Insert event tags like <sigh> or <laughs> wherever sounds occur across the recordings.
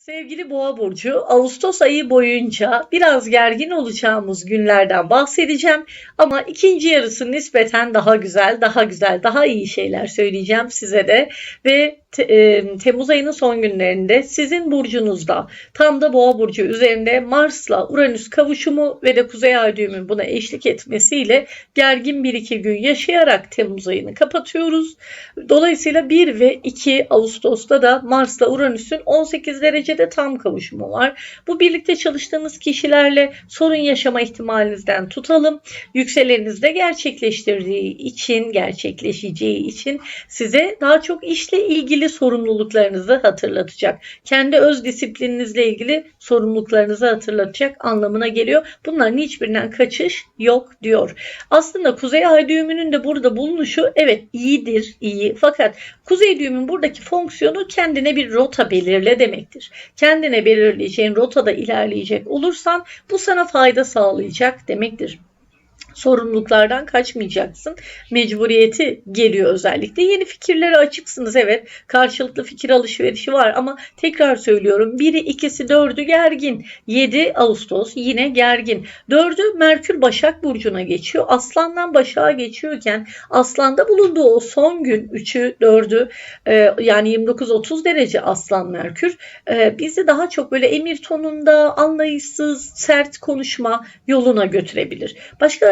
Sevgili Boğa burcu, Ağustos ayı boyunca biraz gergin olacağımız günlerden bahsedeceğim ama ikinci yarısı nispeten daha güzel, daha güzel, daha iyi şeyler söyleyeceğim size de ve te- e, Temmuz ayının son günlerinde sizin burcunuzda tam da Boğa burcu üzerinde Mars'la Uranüs kavuşumu ve de Kuzey Ay düğümün buna eşlik etmesiyle gergin bir iki gün yaşayarak Temmuz ayını kapatıyoruz. Dolayısıyla 1 ve 2 Ağustos'ta da Mars'la Uranüs'ün 18 derecede tam kavuşumu var. Bu birlikte çalıştığınız kişilerle sorun yaşama ihtimalinizden tutalım. Yükselenizde gerçekleştirdiği için, gerçekleşeceği için size daha çok işle ilgili sorumluluklarınızı hatırlatacak. Kendi öz disiplininizle ilgili sorumluluklarınızı hatırlatacak anlamına geliyor. Bunların hiçbirinden kaçış yok diyor. Aslında Kuzey Ay düğümünün de burada bulunuşu evet iyidir, iyi. Fakat Kuzey düğümün buradaki fonksiyonu kendine bir rota belirle demektir. Kendine belirleyeceğin rotada ilerleyecek olursan bu sana fayda sağlayacak demektir sorumluluklardan kaçmayacaksın. Mecburiyeti geliyor özellikle. Yeni fikirlere açıksınız evet. Karşılıklı fikir alışverişi var ama tekrar söylüyorum. Biri, ikisi, dördü gergin. 7 Ağustos yine gergin. Dördü Merkür Başak Burcu'na geçiyor. Aslandan Başak'a geçiyorken Aslan'da bulunduğu o son gün 3'ü, 4'ü e, yani 29-30 derece Aslan Merkür e, bizi daha çok böyle emir tonunda anlayışsız, sert konuşma yoluna götürebilir.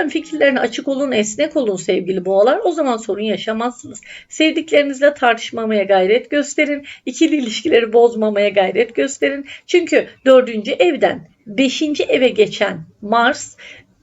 Başkalarının fikirlerine açık olun, esnek olun sevgili boğalar. O zaman sorun yaşamazsınız. Sevdiklerinizle tartışmamaya gayret gösterin. İkili ilişkileri bozmamaya gayret gösterin. Çünkü dördüncü evden beşinci eve geçen Mars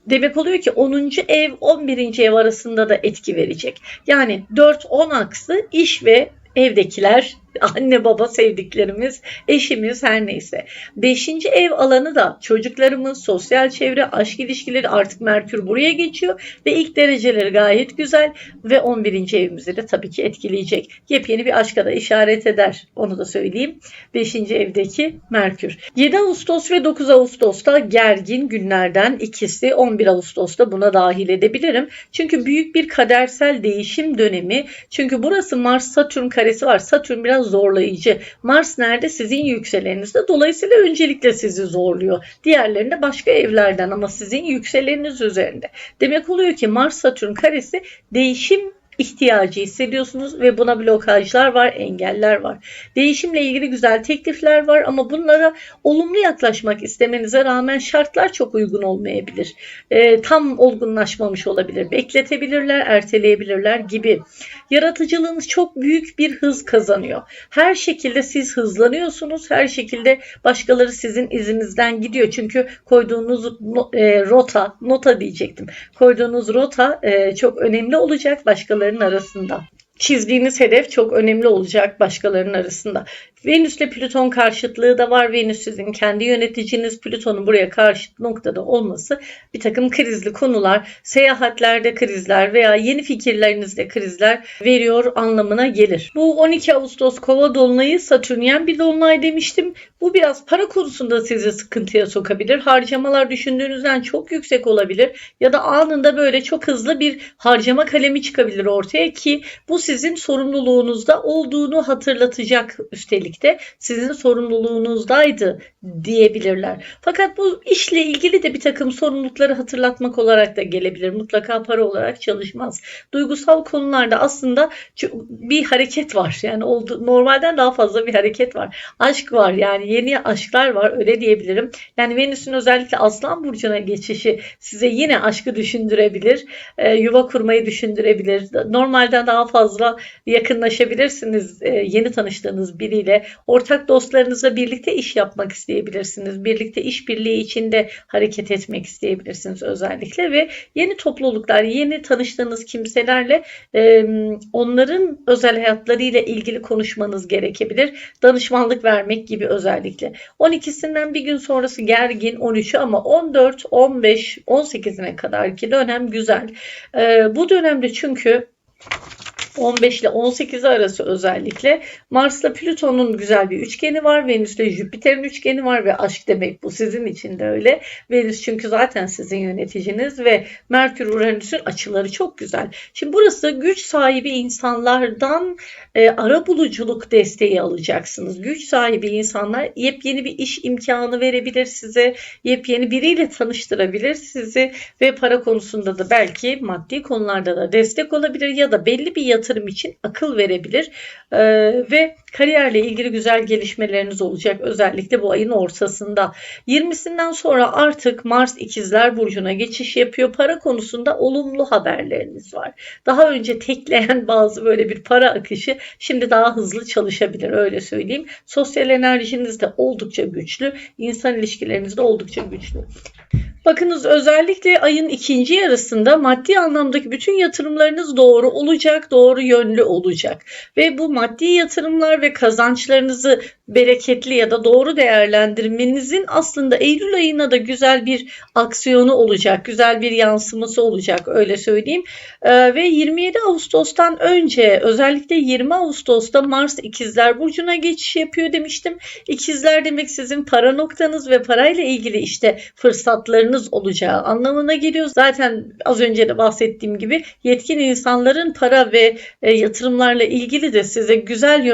demek oluyor ki 10. ev 11. ev arasında da etki verecek. Yani 4-10 aksı iş ve evdekiler <laughs> anne baba sevdiklerimiz, eşimiz her neyse. Beşinci ev alanı da çocuklarımız, sosyal çevre, aşk ilişkileri artık Merkür buraya geçiyor ve ilk dereceleri gayet güzel ve 11. evimizi de tabii ki etkileyecek. Yepyeni bir aşka da işaret eder. Onu da söyleyeyim. 5. evdeki Merkür. 7 Ağustos ve 9 Ağustos'ta gergin günlerden ikisi 11 Ağustos'ta buna dahil edebilirim. Çünkü büyük bir kadersel değişim dönemi. Çünkü burası Mars Satürn karesi var. Satürn biraz zorlayıcı. Mars nerede? Sizin yükselenizde. Dolayısıyla öncelikle sizi zorluyor. Diğerlerinde başka evlerden ama sizin yükseleniniz üzerinde. Demek oluyor ki Mars Satürn karesi değişim ihtiyacı hissediyorsunuz ve buna blokajlar var, engeller var. Değişimle ilgili güzel teklifler var ama bunlara olumlu yaklaşmak istemenize rağmen şartlar çok uygun olmayabilir. E, tam olgunlaşmamış olabilir, bekletebilirler, erteleyebilirler gibi. Yaratıcılığınız çok büyük bir hız kazanıyor. Her şekilde siz hızlanıyorsunuz, her şekilde başkaları sizin izinizden gidiyor. Çünkü koyduğunuz e, rota, nota diyecektim. Koyduğunuz rota e, çok önemli olacak başkalarının arasında. Çizdiğiniz hedef çok önemli olacak başkalarının arasında. Venüs ile Plüton karşıtlığı da var. Venüs sizin kendi yöneticiniz. Plüton'un buraya karşıt noktada olması bir takım krizli konular, seyahatlerde krizler veya yeni fikirlerinizde krizler veriyor anlamına gelir. Bu 12 Ağustos kova dolunayı Satürnyen bir dolunay demiştim. Bu biraz para konusunda sizi sıkıntıya sokabilir. Harcamalar düşündüğünüzden çok yüksek olabilir ya da anında böyle çok hızlı bir harcama kalemi çıkabilir ortaya ki bu sizin sorumluluğunuzda olduğunu hatırlatacak üstelik de sizin sorumluluğunuzdaydı diyebilirler. Fakat bu işle ilgili de bir takım sorumlulukları hatırlatmak olarak da gelebilir. Mutlaka para olarak çalışmaz. Duygusal konularda aslında bir hareket var. Yani oldu, normalden daha fazla bir hareket var. Aşk var yani yeni aşklar var öyle diyebilirim. Yani Venüs'ün özellikle Aslan Burcu'na geçişi size yine aşkı düşündürebilir. E, yuva kurmayı düşündürebilir. Normalden daha fazla yakınlaşabilirsiniz e, yeni tanıştığınız biriyle. Ortak dostlarınızla birlikte iş yapmak isteyebilirsiniz. Birlikte işbirliği içinde hareket etmek isteyebilirsiniz özellikle ve yeni topluluklar, yeni tanıştığınız kimselerle e, onların özel hayatlarıyla ilgili konuşmanız gerekebilir. Danışmanlık vermek gibi özellikle. 12'sinden bir gün sonrası gergin 13'ü ama 14, 15, 18'ine kadar ki dönem güzel. E, bu dönemde çünkü 15 ile 18 arası özellikle Mars'la Plüton'un güzel bir üçgeni var. Venüs'le Jüpiter'in üçgeni var ve aşk demek bu sizin için de öyle. Venüs çünkü zaten sizin yöneticiniz ve Merkür Uranüs'ün açıları çok güzel. Şimdi burası güç sahibi insanlardan e, ara buluculuk desteği alacaksınız. Güç sahibi insanlar yepyeni bir iş imkanı verebilir size. Yepyeni biriyle tanıştırabilir sizi ve para konusunda da belki maddi konularda da destek olabilir ya da belli bir yatırım için akıl verebilir. E, ve kariyerle ilgili güzel gelişmeleriniz olacak özellikle bu ayın ortasında. 20'sinden sonra artık Mars ikizler burcuna geçiş yapıyor. Para konusunda olumlu haberleriniz var. Daha önce tekleyen <laughs> bazı böyle bir para akışı şimdi daha hızlı çalışabilir öyle söyleyeyim. Sosyal enerjiniz de oldukça güçlü. İnsan ilişkileriniz de oldukça güçlü. Bakınız özellikle ayın ikinci yarısında maddi anlamdaki bütün yatırımlarınız doğru olacak, doğru yönlü olacak. Ve bu maddi yatırımlar ve kazançlarınızı bereketli ya da doğru değerlendirmenizin aslında Eylül ayına da güzel bir aksiyonu olacak, güzel bir yansıması olacak öyle söyleyeyim. Ee, ve 27 Ağustos'tan önce özellikle 20 Ağustos'ta Mars İkizler Burcu'na geçiş yapıyor demiştim. İkizler demek sizin para noktanız ve parayla ilgili işte fırsatlarınız olacağı anlamına geliyor. Zaten az önce de bahsettiğim gibi yetkin insanların para ve e, yatırımlarla ilgili de size güzel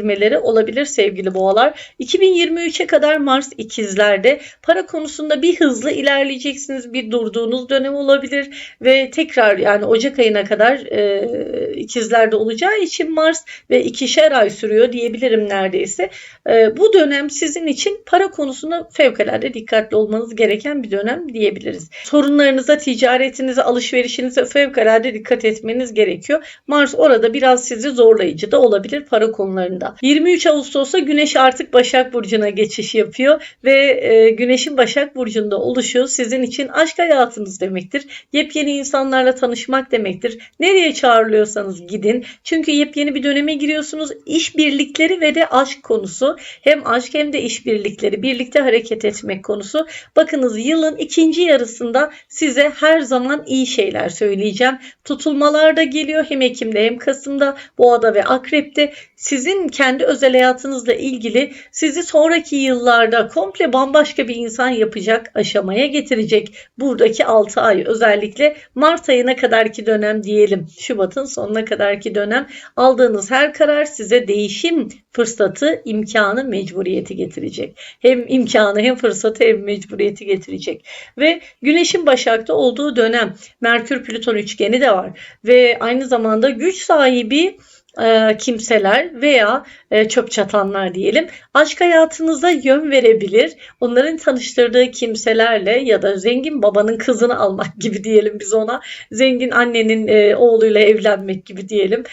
yönlendirmeleri olabilir sevgili boğalar. 2023'e kadar Mars ikizlerde para konusunda bir hızlı ilerleyeceksiniz. Bir durduğunuz dönem olabilir ve tekrar yani Ocak ayına kadar e, ikizlerde olacağı için Mars ve ikişer ay sürüyor diyebilirim neredeyse. E, bu dönem sizin için para konusunda fevkalade dikkatli olmanız gereken bir dönem diyebiliriz. Sorunlarınıza, ticaretinize, alışverişinize fevkalade dikkat etmeniz gerekiyor. Mars orada biraz sizi zorlayıcı da olabilir para konularında. 23 Ağustos'ta Güneş artık Başak Burcu'na geçiş yapıyor ve e, Güneş'in Başak Burcu'nda oluşu sizin için aşk hayatınız demektir. Yepyeni insanlarla tanışmak demektir. Nereye çağrılıyorsanız gidin. Çünkü yepyeni bir döneme giriyorsunuz. İş birlikleri ve de aşk konusu. Hem aşk hem de iş birlikleri. Birlikte hareket etmek konusu. Bakınız yılın ikinci yarısında size her zaman iyi şeyler söyleyeceğim. Tutulmalar da geliyor hem Ekim'de hem Kasım'da, Boğa'da ve Akrep'te. Sizin kendi özel hayatınızla ilgili sizi sonraki yıllarda komple bambaşka bir insan yapacak aşamaya getirecek. Buradaki 6 ay özellikle Mart ayına kadarki dönem diyelim. Şubat'ın sonuna kadarki dönem aldığınız her karar size değişim fırsatı, imkanı, mecburiyeti getirecek. Hem imkanı hem fırsatı hem mecburiyeti getirecek. Ve Güneş'in Başak'ta olduğu dönem Merkür Plüton üçgeni de var ve aynı zamanda güç sahibi e, kimseler veya e, çöp çatanlar diyelim aşk hayatınıza yön verebilir. Onların tanıştırdığı kimselerle ya da zengin babanın kızını almak gibi diyelim biz ona. Zengin annenin e, oğluyla evlenmek gibi diyelim.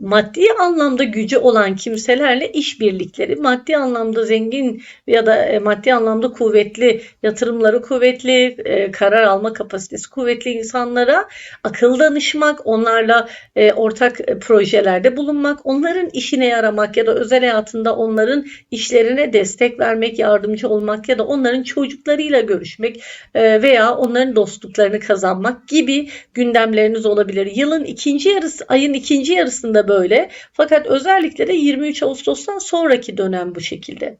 Maddi anlamda gücü olan kimselerle işbirlikleri, maddi anlamda zengin ya da maddi anlamda kuvvetli, yatırımları kuvvetli, karar alma kapasitesi kuvvetli insanlara akıl danışmak, onlarla ortak projelerde bulunmak, onların işine yaramak ya da özel hayatında onların işlerine destek vermek, yardımcı olmak ya da onların çocuklarıyla görüşmek e, veya onların dostluklarını kazanmak gibi gündemleriniz olabilir. Yılın ikinci yarısı, ayın ikinci yarısında böyle. Fakat özellikle de 23 Ağustos'tan sonraki dönem bu şekilde.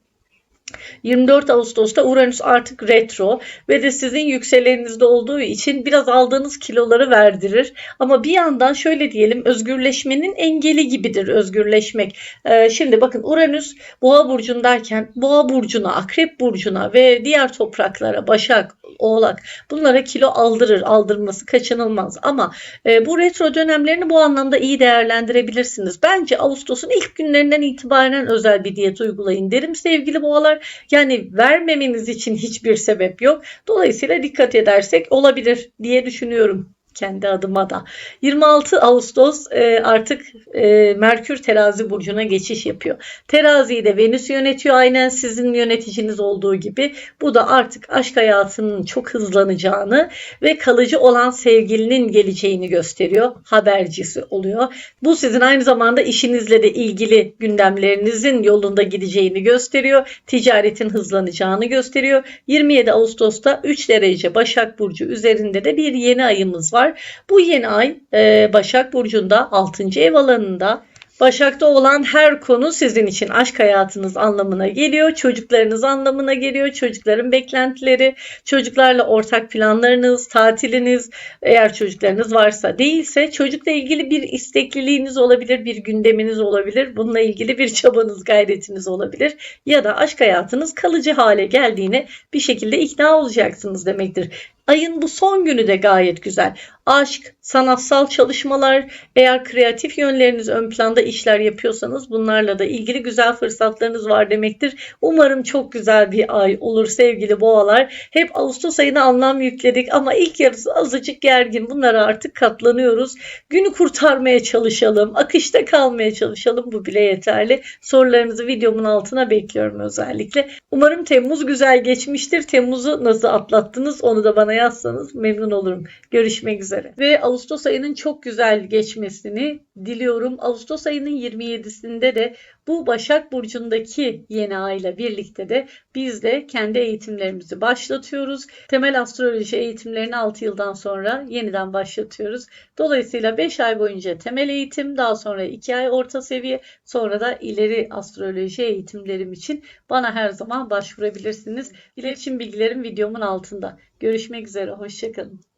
24 Ağustos'ta Uranüs artık retro ve de sizin yükselenizde olduğu için biraz aldığınız kiloları verdirir. Ama bir yandan şöyle diyelim özgürleşmenin engeli gibidir özgürleşmek. Ee, şimdi bakın Uranüs Boğa burcundayken Boğa burcuna, Akrep burcuna ve diğer topraklara, Başak, Oğlak bunlara kilo aldırır, aldırması kaçınılmaz. Ama e, bu retro dönemlerini bu anlamda iyi değerlendirebilirsiniz. Bence Ağustos'un ilk günlerinden itibaren özel bir diyet uygulayın derim sevgili boğalar. Yani vermemeniz için hiçbir sebep yok. Dolayısıyla dikkat edersek olabilir diye düşünüyorum kendi adıma da. 26 Ağustos e, artık e, Merkür terazi burcuna geçiş yapıyor. Teraziyi de Venüs yönetiyor aynen sizin yöneticiniz olduğu gibi. Bu da artık aşk hayatının çok hızlanacağını ve kalıcı olan sevgilinin geleceğini gösteriyor. Habercisi oluyor. Bu sizin aynı zamanda işinizle de ilgili gündemlerinizin yolunda gideceğini gösteriyor. Ticaretin hızlanacağını gösteriyor. 27 Ağustos'ta 3 derece Başak Burcu üzerinde de bir yeni ayımız var var. Bu yeni ay e, Başak Burcu'nda 6. ev alanında Başak'ta olan her konu sizin için aşk hayatınız anlamına geliyor, çocuklarınız anlamına geliyor, çocukların beklentileri, çocuklarla ortak planlarınız, tatiliniz, eğer çocuklarınız varsa değilse çocukla ilgili bir istekliliğiniz olabilir, bir gündeminiz olabilir, bununla ilgili bir çabanız, gayretiniz olabilir ya da aşk hayatınız kalıcı hale geldiğine bir şekilde ikna olacaksınız demektir. Ayın bu son günü de gayet güzel. Aşk, sanatsal çalışmalar, eğer kreatif yönleriniz ön planda işler yapıyorsanız bunlarla da ilgili güzel fırsatlarınız var demektir. Umarım çok güzel bir ay olur sevgili boğalar. Hep Ağustos ayına anlam yükledik ama ilk yarısı azıcık gergin. Bunlara artık katlanıyoruz. Günü kurtarmaya çalışalım, akışta kalmaya çalışalım. Bu bile yeterli. Sorularınızı videomun altına bekliyorum özellikle. Umarım Temmuz güzel geçmiştir. Temmuz'u nasıl atlattınız onu da bana yazsanız memnun olurum. Görüşmek üzere. Ve Ağustos ayının çok güzel geçmesini diliyorum. Ağustos ayının 27'sinde de bu Başak Burcu'ndaki yeni ay ile birlikte de biz de kendi eğitimlerimizi başlatıyoruz. Temel astroloji eğitimlerini 6 yıldan sonra yeniden başlatıyoruz. Dolayısıyla 5 ay boyunca temel eğitim, daha sonra 2 ay orta seviye, sonra da ileri astroloji eğitimlerim için bana her zaman başvurabilirsiniz. İletişim bilgilerim videomun altında. Görüşmek üzere, hoşçakalın.